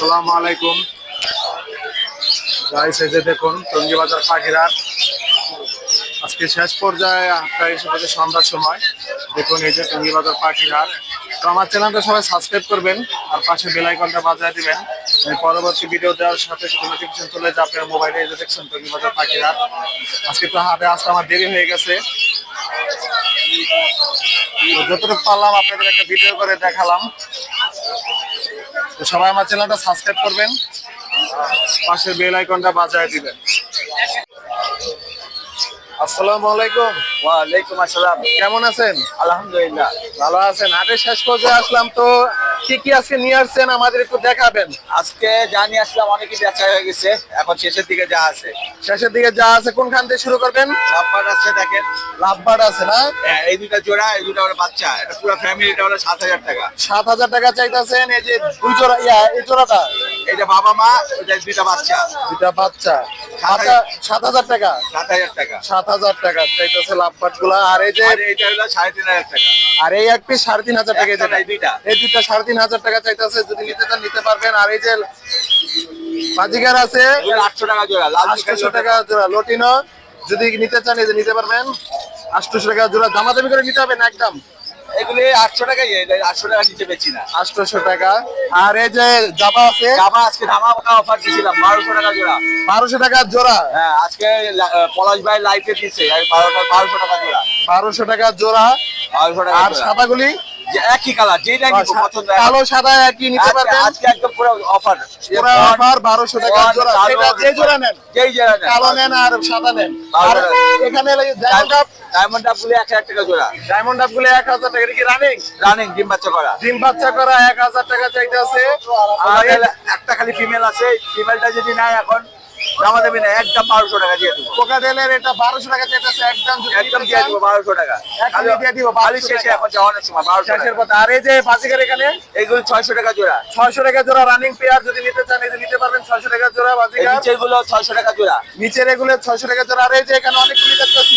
আসসালামু আলাইকুম। গাইস এই যে দেখুন টঙ্গি বাজার পাখিরাট আজকে শেষ পর্যায়ে আটটা এসে সন্ধ্যার সময়। দেখুন এই যে টঙ্গি বাজার পাখিরাট তো আমার চ্যানেলটা সবাই সাবস্ক্রাইব করবেন, আর পাশে বেল আইকনটা বাজায় দিবেন। পরবর্তী ভিডিও দেওয়ার সাথে সাথে নোটিফিকেশন চলে যাবে আপনার মোবাইলে যে দেখছেন টঙ্গি বাজার পাখিরাট আজকে তো হাটে আসতে আমার দেরি হয়ে গেছে। যতটুকু পারলাম, আপনাদের একটা ভিডিও করে দেখালাম। তো সবাই আমার চ্যানেলটা সাবস্ক্রাইব করবেন। পাশে বেল আইকনটা বাজায় দিবেন। আসসালামু আলাইকুম। ওয়ালাইকুম আসসালাম। কেমন আছেন? আলহামদুলিল্লাহ। ভালো আছেন? হাটে শেষ পর্যায়ে আসলাম তো কি কি আজকে নিয়ে আসছেন আমাদের একটু দেখাবেন। আজকে জানি আসলাম অনেকই বেচা হয়ে গেছে। এখন শেষের দিকে যা আছে। শেষের দিকে যা আছে কোনখান থেকে শুরু করবেন? লাভবার আছে দেখেন। লাভবার্ড আছে না? হ্যাঁ, এই দুটা জোড়া এই দুটা হলো বাচ্চা। এটা পুরো ফ্যামিলিটা হলো সাত হাজার টাকা। সাত হাজার টাকা চাইতেছেন এই যে দুই জোড়া ইয়া এই জোড়াটা? এটা বাবা মা এটা দুইটা বাচ্চা। দুইটা বাচ্চা। সাত হাজার টাকা? সাত হাজার টাকা। সাত হাজার টাকা। গুলা। আর এই যে এইটা হলো সাড়ে তিন হাজার টাকা। আর এই এক পিস সাড়ে তিন হাজার টাকা এই দুইটা। এই দুইটা সাড়ে তিন হাজার টাকা চাইতেছে। যদি নিতে চান নিতে পারবেন। আর এই যে বাজিগার আছে আটশো টাকা জোড়া লাল আটশোশো টাকা জোড়া। লটিনো যদি নিতে চান এই যে নিতে পারবেন। আটশোশো টাকা জোড়া। দামাদামি করে নিতে হবে না একদম? এগুলি আটশো টাকাই আটশো টাকা নিচে বেচি না। আটশোশো টাকা। আর এই যে জামা আছে? জামা আজকে জামা অফার দিয়েছিলাম বারোশো টাকা জোড়া। বারোশো টাকা জোড়া? হ্যাঁ আজকে পলাশ ভাই লাইফে দিয়েছে বারোশো টাকা জোড়া। বারোশো টাকা জোড়া। বারোশো টাকা আর। সাদাগুলি? একই কালার যেটা নিবো পছন্দ কালো সাদা একই নিতে পারবেন। আজকে একদম পুরো অফার পুরো অফার বারোশো টাকা জোড়া। সেটা যে জোড়া নেন। যেই জোড়া নেন। কালো নেন আর সাদা নেন। আর। এখানে ডায়মন্ড আপ ডায়মন্ড আপগুলো এক হাজার টাকা জোড়া। ডায়মন্ড আপগুলো এক হাজার টাকা। কি রানিং রানিং ডিম বাচ্চা করা। ডিম বাচ্চা করা এক হাজার টাকা চাইতে আছে। আর আর একটা খালি ফিমেল আছে। ফিমেলটা যদি নাই এখন জমা দেবে না একদম বারোশো টাকা দিয়ে দেবো। কোকাটেলের এটা বারোশো টাকা একদম একদম দিয়ে দেবো বারোশো টাকা। দিয়ে দিব খালি 1200 শেষে এখন যাওয়ানোর সময় বারোশো শেষের কথা। আর এই যে বাজিকার এখানে? এইগুলো ছয়শো টাকা জোড়া। ছয়শো টাকা জোড়া রানিং পেয়ার যদি নিতে চান এই যে নিতে পারবেন ছয়শো টাকা জোড়া বাজিকার নিচেরগুলো ছয়শো টাকা জোড়া। নিচের এগুলো ছয়শো টাকা জোড়া। আর এই যে এখানে অনেকগুলি দেখতেছি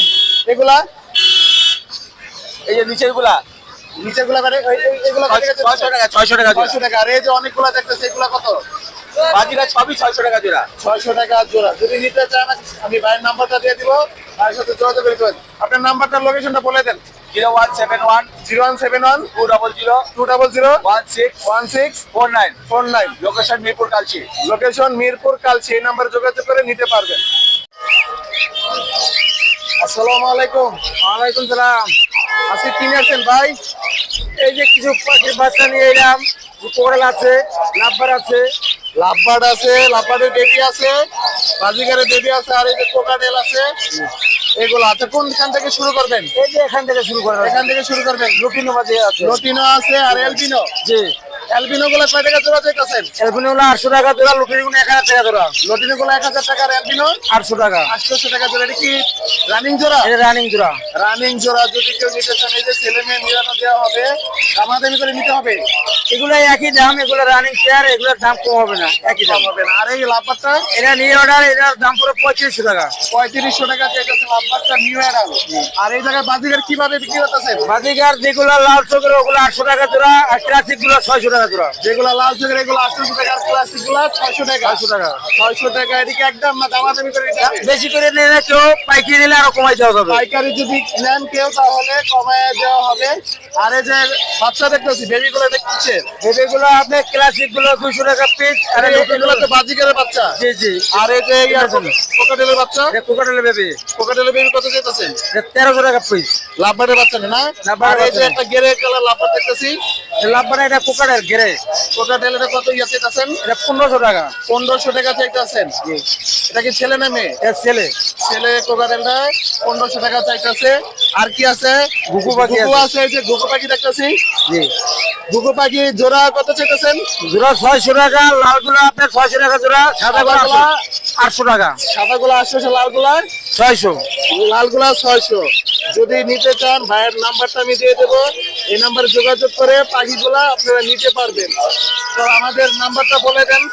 এগুলা? এই যে নিচেরগুলা নিচেরগুলা মানে এগুলা ছয়শো টাকা ছয়শো টাকা ছয়শো টাকা। আর এই যে অনেকগুলা দেখতেছি এগুলা কত? বাজিরা সবই ছয়শো টাকা জোড়া। ছয়শো টাকা জোড়া। যদি নিতে চান আমি ভাইয়ের নাম্বারটা দিয়ে দিব। ভাইয়ের সাথে যোগাযোগ করে দেবেন আপনার নাম্বারটা লোকেশনটা বলে দেন। Zero one seven one zero one seven one two double zero two double zero one six one six four nine. Four nine. Location Mirpur Kalchi. Location Mirpur Kalchi. এই নাম্বারে যোগাযোগ করে নিতে পারবেন। আসসালামু আলাইকুম। ওয়ালাইকুম সালাম। আজকে কিনে আসছেন ভাই? এই যে কিছু পাখির বাচ্চা নিয়ে এলাম। কোরাল আছে লাভবার আছে। লাভবার্ড আছে লাভবার্ডের বেবি আছে বাজিগারের বেবি আছে আর এই যে কোকাটেল আছে এগুলো আছে। কোনখান থেকে শুরু করবেন? এই যে এখান থেকে শুরু করবেন এখান থেকে শুরু করবেন? রুটিন মাঝে আছে। লটিনো আছে আর এলবিনো? জি। এলবিনো গুলো কয় টাকা জোড়া এলবিন আটশো টাকা জোড়া লুটিনগুলো এক হাজার টাকা জোড়া। লটিনো গুলো এক হাজার টাকা এলবিনো আটশো টাকা। আটশোশো টাকা জোড়া এটা কি রানিং জোড়া? এটা রানিং জোড়া। রানিং জোড়া যদি কেউ নিতে চান এই যে ছেলে মেয়ে মিলানো দেওয়া হবে দামাদামি করে নিতে হবে? এগুলো একই দাম এগুলো রানিং চেয়ার এগুলোর দাম কম হবে না একই দাম। হবে না। আর এই লাভবারটা? এটা নিয়ে অর্ডার এটার দাম পুরো পঁয়ত্রিশশো টাকা। পঁয়ত্রিশশো টাকা লাভবারটা নিউ অ্যাডাল আর এই জায়গায় বাজিগার কীভাবে বিক্রি করতেছেন? বাদিকার যেগুলো লাল চোখের ওগুলো আটশো টাকা জোড়া আর ক্লাসিকগুলো ছয়শো টাকা জোড়া যেগুলো লাল চোখের এগুলো টাকা গুলো ছয়শো টাকা। আটশো টাকা। ছয়শো টাকা এদিকে একদম না করে বেশি করে নিলে কেউ পাইকারি নিলে আরও কমাই দেওয়া যাবে। পাইকারি যদি নেন কেউ তাহলে কমায় দেওয়া হবে। আর এই যে বাচ্চা দেখতেছি বেবি গুলো দেখতেছে এগুলো আপনি ক্লাসিকগুলো দুইশো টাকা পিস আর এগুলো তো বাজিগারের বাচ্চা। জি জি। আর এই যে কোকাটেলের বাচ্চা? কোকাটেলে বেবি কোকাটেলের বেবি কত যেতেছে তেরোশো টাকা পিস লাভবারের বাচ্চা না? আর এই যে একটা গেরে কালার লাভবার দেখতেছি। লাভবান এটা কোকাটেল ঘেরে কোকাটেলের কত ইয়ে চাইতেছেন? এটা পনেরোশো টাকা। পনেরোশো টাকা চাইতেছেন। এটা কি ছেলে না মেয়ে? ছেলে। ছেলে কোকাটেলটা পনেরোশো টাকা চাইতেছে। আর কি আছে? ঘুঘু পাখি আছে। আছে এই যে ঘুঘু পাখি দেখতেছি। জি। দুটো পাখি জোড়া কত চাইতেছেন? জোড়া ছয়শো টাকা লাল গোলা আপনার ছয়শো টাকা জোড়া সাদা গোলা আটশো টাকা। সাদা গোলা আটশো লাল গোলা ছয়শো। লাল গোলা ছয়শো। যদি নিতে চান ভাইয়ের নাম্বারটা আমি দিয়ে দেবো। এই নাম্বারে যোগাযোগ করে পাখিগুলা আপনারা নিতে পারবেন। তো আমাদের নাম্বারটা বলে দেন।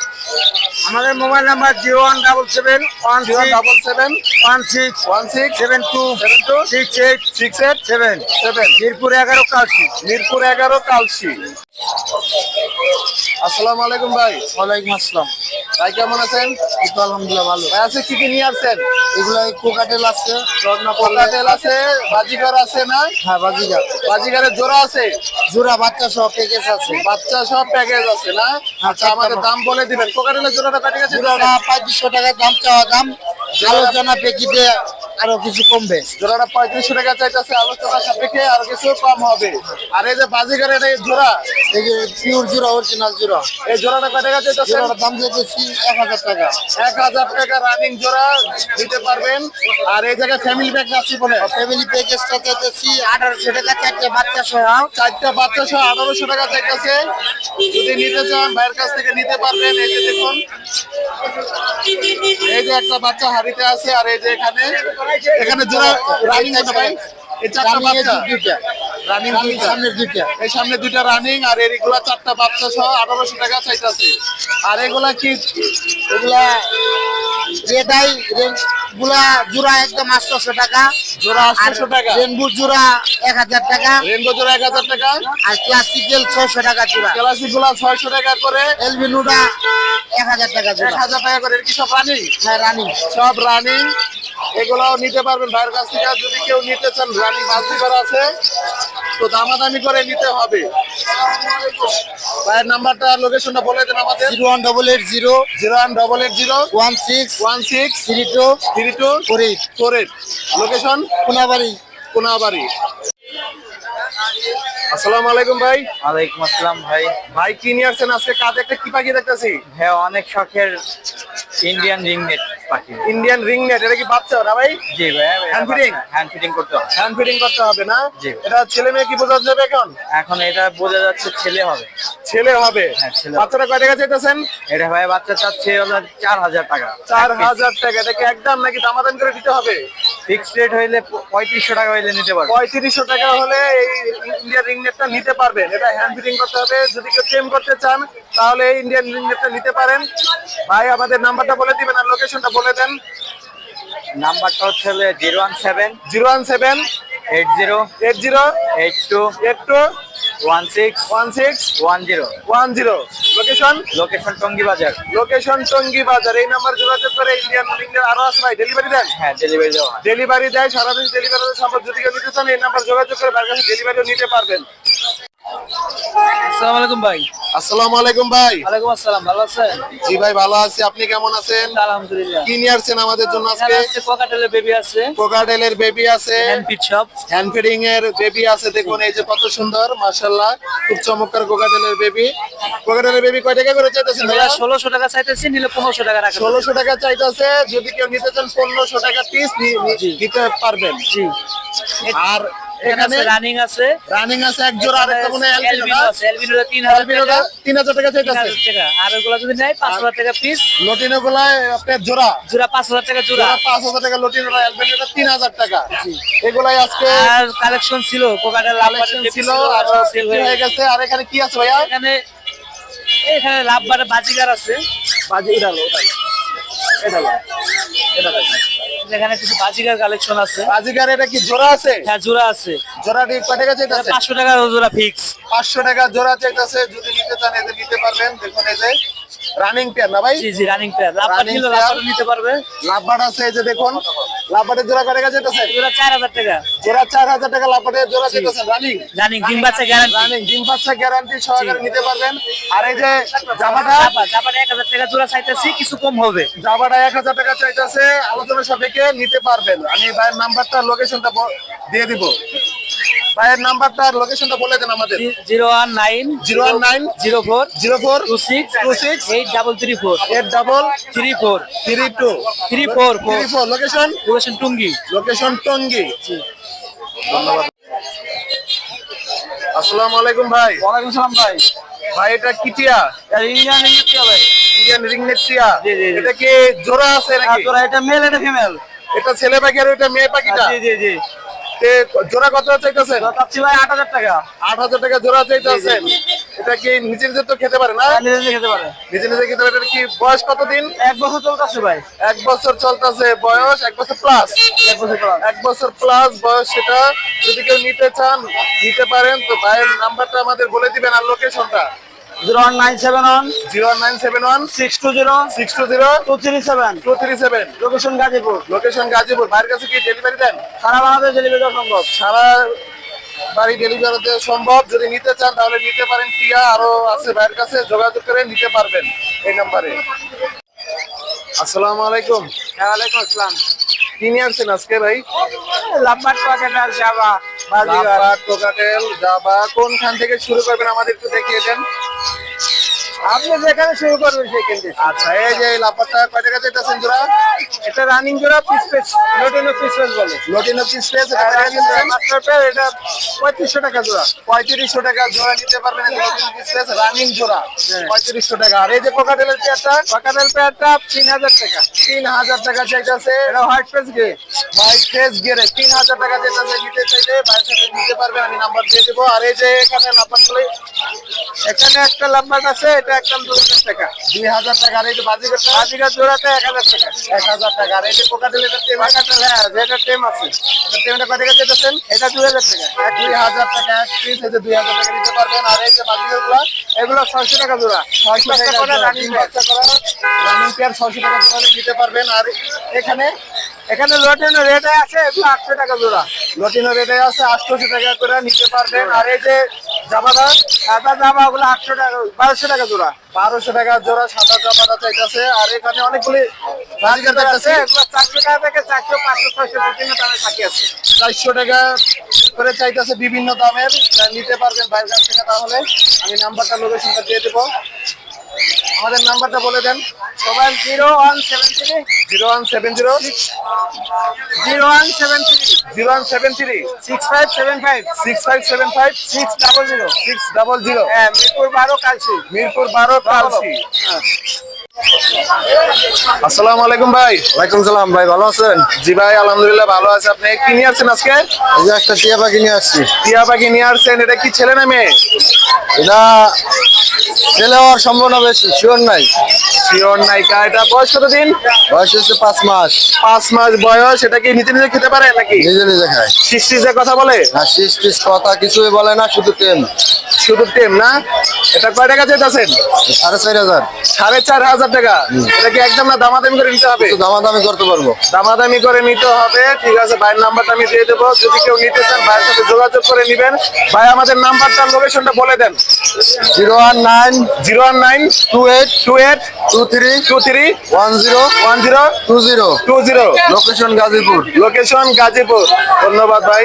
আমাদের mobile number zero one double seven one zero double seven one six one six seven two seven two six eight six eight seven. Seven. Mirpur এগারো কালসি মিরপুর এগারো কালসি আসসালামু আলাইকুম ভাই। ওয়ালাইকুম আসসালাম। ভাই কেমন আছেন? এই তো আলহামদুলিল্লাহ ভালো। ভাই আছে কি কি নিয়ে আসছেন? এগুলো কোকাটেল আছে রত্না কোকাটেল আছে বাজিগার আছে না? হ্যাঁ বাজিগার। বাজিগারের জোড়া আছে? জোড়া বাচ্চা সহ প্যাকেজ আছে। বাচ্চা সব প্যাকেজ আছে না? আচ্ছা আমাদের দাম বলে দিবেন। কোকাটেলের জোড়াটা কত গেছে জোড়াটা পঁয়ত্রিশশো টাকা দাম চাওয়া দাম। আলোচনা প্রেক্ষিতে আরও কিছু কমবে। জোড়াটা পঁয়ত্রিশশো টাকা চাইতেছে আলোচনা সাপেক্ষে আর কিছু কম হবে। আর এই যে বাজিগার এটা জোড়া এই যে পিওর জোড়া অরিজিনাল জোড়া এই জোড়াটা কত টাকা চাইতেছে দাম দিয়েছি এক হাজার টাকা। এক হাজার টাকা রানিং জোড়া দিতে পারবেন। আর এই জায়গায় ফ্যামিলি প্যাক আছে বলে? ফ্যামিলি প্যাকেজটা চাইতেছি আঠারোশো টাকা চারটে বাচ্চা সহ। চারটা বাচ্চা সহ আঠারোশো টাকা চাইতেছে। যদি নিতে চান ভাইয়ের কাছ থেকে নিতে পারবেন। এই যে দেখুন এই যে একটা বাচ্চা হাড়িতে আছে আর এই যে এখানে এখানে জোড়া রানিং কত ভাই এই চারটা বাচ্চা। রানিং সামনের দুইটা। এই সামনে দুইটা রানিং আর এগুলা চারটা বাচ্চা সহ আঠারোশো টাকা চাইতেছে। আর এগুলা কি? এগুলা রেডাই গুলা জোড়া একদম আটশোশো টাকা। জোড়া আটশোশো টাকা। রেনবু জোড়া এক হাজার টাকা। রেনবো জোড়া এক হাজার টাকা। আর ক্লাসিক্যাল ছয়শো টাকা জোড়া। ক্লাসিকগুলা ছয়শো টাকা করে। এলবিনুটা এক হাজার টাকা এক হাজার টাকা করে। কি সব রানিং হ্যাঁ রানিং সব রানিং এগুলাও নিতে পারবেন ভাইয়ের কাছ থেকে। যদি কেউ নিতে চান রানী বাজি করা আছে তো দামাদামি করে নিতে হবে। ভাইয়ের নাম্বারটা লোকেশনটা বলে দেন আমাদের। Zero one double eight zero zero one double eight zero one six one six three two three two four eight four eight. Location Konabari Konabari আসসালামু আলাইকুম ভাই। ওয়ালাইকুম আসসালাম ভাই। ভাই কি নিয়ে আসছেন আজকে? কাজে একটা কি পাখি দেখতেছি? হ্যাঁ অনেক শখের ইন্ডিয়ান রিংনেট পাখি। ইন্ডিয়ান রিং নেট এটা কি বাচ্চা না ভাই? জি ভাই? হ্যান্ড ফিটিং করতে হয় হ্যান্ড ফিটিং করতে হবে না? জি। এটা ছেলে মেয়ে কি বোঝা যাবে এখন? এখন এটা বোঝা যাচ্ছে ছেলে হবে। ছেলে হবে। হ্যাঁ, ছেলে। বাচ্চাটা কয় টাকা চাইতেছেন? এটা ভাই বাচ্চা চাচ্ছে চার হাজার টাকা। চার হাজার টাকা এটা কি একদম নাকি দামাদাম করে দিতে হবে? ফিক্সড রেট হইলে পঁয়ত্রিশশো টাকা হইলে নিতে পারবে। পঁয়ত্রিশশো টাকা হলে এই ইন্ডিয়ান রিং নেটটা নিতে পারবেন। এটা হ্যান্ড ফিটিং করতে হবে। যদি কেউ টেম করতে চান তাহলে এই ইন্ডিয়ান রিং নেটটা নিতে পারেন। ভাই আমাদের নাম্বারটা বলে দিবেন আর লোকেশনটা বলে দেন। নাম্বারটা হচ্ছে zero one seven zero one seven eight zero eight zero eight two eight two one six one six one zero one zero location location Tongi Bazar location Tongi বাজার এই নাম্বার যোগাযোগ করে ইন্ডিয়ান রিং নেট আরও আছে ভাই delivery দেন। হ্যাঁ delivery দেওয়া delivery দেয় সারাদিন ডেলিভারি সম্পদ যদি কেউ নিতে চান এই নাম্বার যোগাযোগ করে তার কাছে ডেলিভারিও নিতে পারবেন। আসসালামু আলাইকুম ভাই। আসসালামু আলাইকুম ভাই। ওয়ালাইকুম আসসালাম ভালো আছেন? জি ভাই ভালো আছি। আপনি কেমন আছেন? আলহামদুলিল্লাহ। কি নিয়ে আসছেন আমাদের জন্য আজকে? আছে কোকাটেলের বেবি আছে। কোকাডেলের বেবি আছে। হ্যান্ড শপ হ্যান্ড এর বেবি আছে। দেখুন এই যে কত সুন্দর মাশাআল্লাহ। খুব চমৎকার কোকাডেলের বেবি কোকাডেলের বেবি কয় টাকা করে চাইতেছেন ভাইয়া? ষোলোশো টাকা চাইতেছি নিলে পনেরোশো টাকা রাখা ষোলোশো টাকা চাইতেছে। যদি কেউ নিতে চান পনেরোশো টাকা পিস নিতে পারবেন। জি। আর এখানে রানিং আছে। রানিং আছে এক জোড়া আরেকটা মনে এলবিনো আছে। এলবিনোটা টাকা। আর ওগুলো যদি পাঁচ হাজার টাকা পিস লটিনো গুলায় আপনার জোড়া। জোড়া পাঁচ হাজার টাকা জোড়া। জোড়া পাঁচ হাজার টাকা লটিনো অ্যালবিনোটা তিন হাজার টাকা। এগুলাই আজকে আর কালেকশন ছিল কোকাটেল কালেকশন ছিল আর সেল হয়ে গেছে। আর এখানে কি আছে ভাইয়া? এখানে এখানে লাভবারে বাজিগার আছে। বাজি এটা এটা এটা। এখানে কিছু বাজিকার কালেকশন আছে। বাজিকার এটা কি জোড়া আছে? হ্যাঁ জোড়া আছে। জোড়াটি কত টাকা চাইতাছে? পাঁচশো টাকা জোড়া ফিক্স পাঁচশো টাকা জোড়া চাইতাছে যদি নিতে চান এতে নিতে পারবেন। দেখুন এই যে রানিং পেয়ার না ভাই? জি জি রানিং পেয়ার নিলে নিতে পারবে। লাভবাট আছে এই যে দেখুন। লাভবাটের জোড়া কয় টাকা চাইতেছে জোড়া চার হাজার টাকা। জোড়া চার হাজার টাকা লাভবাটের জোড়া চাইতেছে রানিং রানিং ডিম বাচ্চা গ্যারান্টি রানিং ডিম পাচ্ছা গ্যারান্টি সহকারে নিতে পারবেন। আর এই যে জামাটা? জামাটা জাপাটা এক হাজার টাকা জোড়া চাইতেছি কিছু কম হবে। জামাটা এক হাজার টাকা চাইতেছে আলোচনা সাপেক্ষে নিতে পারবেন। আমি ভাইয়ের নাম্বারটা লোকেশনটা দিয়ে দিব। ভাইয়ের নাম্বারটা লোকেশনটা বলে দেন আমাদের। Zero one nine zero one nine zero four zero four two six two six eight double three four. Eight double three four. Three two. Three four three four location location Tongi. Location Tongi. ধন্যবাদ। আসসালামু আলাইকুম ভাই। ওয়ালাইকুম সালাম ভাই। ভাই এটা কিটিয়া ইন্ডিয়ান ইংলিশ ভাই। ইন্ডিয়ান রিংনেট টিয়া। জি, জি, জি। এটা কি জোড়া আছে নাকি? তোরা এটা মেল এটা ফিমেল এটা ছেলে পাখি আর ওইটা মেয়ে পাখিটা? জি জি জি। তে জোড়া কত চাইতেছেন? চাচ্ছি ভাই আট হাজার টাকা। আট হাজার টাকা জোড়া চাইতেছেন। এটা কি নিজে নিজে তো খেতে পারে না? নিজে নিজে খেতে পারে। নিজে নিজে খেতে পারে কি বয়স কতদিন? এক বছর চলতেছে ভাই। এক বছর চলতেছে বয়স এক বছর প্লাস এক বছর পর এক বছর প্লাস বয়স সেটা যদি কেউ নিতে চান নিতে পারেন তো ভাইয়ের নাম্বারটা আমাদের বলে দিবেন আর লোকেশনটা zero one nine seven one zero nine seven one six two zero six two zero two three seven two three seven location Gazipur. Location Gazipur. ভাইয়ের কাছে কি ডেলিভারি দেন? সারা বাংলাদেশ ডেলিভারি দেওয়া সম্ভব। সারা বাড়ি ডেলিভারি দেওয়া সম্ভব। যদি নিতে চান তাহলে নিতে পারেন। টিয়া আরও আছে ভাইয়ের কাছে যোগাযোগ করে নিতে পারবেন এই নাম্বারে। আসসালামু আলাইকুম। ওয়ালাইকুম আসসালাম। কি নিয়ে আসছেন আজকে ভাই? লাম্বার আর কোকাটেল জাবা কোনখান থেকে শুরু করবেন আমাদের একটু দেখিয়ে দেন। আপনি যেখানে শুরু করবেন সেখান থেকে। আচ্ছা এই যে লাভবারটা কয় টাকা চাইতেছেন জোড়া? এটা রানিং জোড়া piece piece lutino piece piece বলে। লটিনো পিস পেস এটা পঁয়ত্রিশশো টাকা জোড়া। পঁয়ত্রিশশো টাকা জোড়া নিতে পারবেন লটিনো পিস পেস রানিং জোড়া। হ্যাঁ। পঁয়ত্রিশশো টাকা। আর এই যে কোকাটেলের চেয়ারটা সকালের পেয়ারটা তিন হাজার টাকা। তিন হাজার টাকা চাইতেছে। এটা হোয়াইট পেস গে হোয়াইট ফেস গেরে তিন হাজার টাকা চাইতেছে। নিতে চাইলে সাথে নিতে পারবে আমি নাম্বার দিয়ে দেবো। আর এই যে এখানে নাম্বারগুলো এখানে একটা লাম্বার আছে এটা একদম দু হাজার টাকা। দুই হাজার টাকা আর এই যে বাজিকারটা বাজিগার জোড়াটা এক হাজার টাকা। এক হাজার টাকা আর এই যে কোকাটেলের টেম হ্যাঁ যেটা টেম আছে। টেমটা টাকা এটা দুই হাজার টাকা। এক দুই হাজার টাকা এক পিস এই যে দুই হাজার টাকা নিতে পারবেন। আর এই যে বাজিকারগুলা এগুলো ছয়শো টাকা জোড়া। ছয়শো টাকা করে রানিং বাচ্চা করা। রানিং পেয়ার ছয়শো টাকা জোড়া নিতে পারবেন। আর এখানে এখানে লোটেনো রেট আছে এগুলো আটশো টাকা জোড়া। লটিনো রেটে আছে আটশোশো টাকা করে নিতে পারবেন। আর এই যে জামাটা সাদা জামা ওগুলো আটশো টাকা বারোশো টাকা জোড়া। বারোশো টাকা জোড়া সাদা জামাটা চাইতেছে আর এখানে অনেকগুলি এগুলো চারশো টাকা থেকে চারশো পাঁচশো ছয়শো বিভিন্ন দামে আছে। চারশো টাকা করে চাইতেছে বিভিন্ন দামের। নিতে পারবেন বাইরের থেকে তাহলে। আমি নাম্বারটা লোকেশনটা দিয়ে দেবো। আমাদের নাম্বারটা বলে দেন। Mobile zero one seven three zero one seven zero zero one seven three zero one seven three six five seven five six five seven five six double zero. Six double zero. হ্যাঁ মিরপুর বারো কালসি মিরপুর বারো কালসি আসসালামু আলাইকুম ভাই। ওয়ালাইকুম সালাম ভাই ভালো আছেন? জি ভাই আলহামদুলিল্লাহ ভালো আছে। আপনি কি নিয়ে আসছেন আজকে? একটা টিয়া পাখি নিয়ে আসছি। টিয়া পাখি নিয়ে আসছেন এটা কি ছেলে না মেয়ে? এটা ছেলে হওয়ার সম্ভাবনা বেশি শিওর নাই। শিওর নাইকা এটা বয়স কত দিন বয়স হচ্ছে পাঁচ মাস। পাঁচ মাস বয়স এটা কি নিজে নিজে খেতে পারে নাকি? নিজে নিজে খায়। শিষ্টিজে কথা বলে? না কথা কিছুই বলে না শুধু টেম। শুধু টেম না? এটা কয় টাকা চাইতেছেন? সাড়ে চার হাজার। সাড়ে চার হাজার টাকা। এটা কি একদম না দামাদামি করে নিতে হবে? দামাদামি করতে পারব। দামাদামি করে নিতে হবে ঠিক আছে ভাইয়ের নাম্বারটা আমি দিয়ে দেবো। যদি কেউ নিতে চান ভাইয়ের সাথে যোগাযোগ করে নেবেন। ভাই আমাদের নাম্বারটা লোকেশনটা বলে দেন। Zero one nine zero one nine two eight two eight two three two three one zero one zero two zero. Two zero. Location Gazipur. Location Gazipur. ধন্যবাদ ভাই।